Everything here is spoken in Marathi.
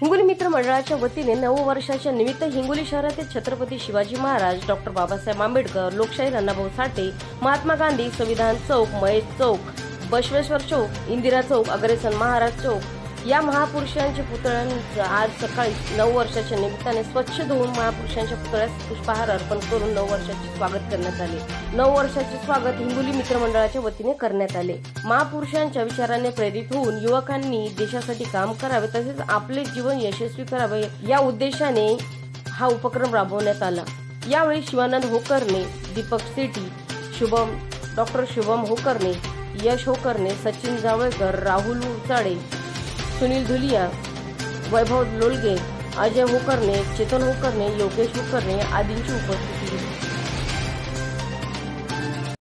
हिंगोली मंडळाच्या वतीने नववर्षाच्या निमित्त हिंगोली शहरातील छत्रपती शिवाजी महाराज डॉक्टर बाबासाहेब आंबेडकर लोकशाही अण्णाभाऊ साठे महात्मा गांधी संविधान चौक महेश चौक बसवेश्वर चौक इंदिरा चौक अग्रेसन महाराज चौक या महापुरुषांच्या पुतळ्यांचं आज सकाळी नऊ वर्षाच्या निमित्ताने स्वच्छ धुवून महापुरुषांच्या पुतळ्यास पुष्पहार अर्पण करून नऊ वर्षाचे स्वागत करण्यात आले. नऊ वर्षाचे स्वागत हिंगोली मित्रमंडळाच्या वतीने करण्यात आले. महापुरुषांच्या विचाराने प्रेरित होऊन युवकांनी देशासाठी काम करावे तसेच आपले जीवन यशस्वी करावे या उद्देशाने हा उपक्रम राबवण्यात आला. यावेळी शिवानंद होकरणे दीपक सेठी शुभम डॉक्टर शुभम होकरणे यश होकरणे सचिन जावळकर राहुल उचाडे सुनील धुलिया वैभव लोलगे अजय होकरणे चेतन होकरणे योगेश होकरणे आदींची उपस्थिती.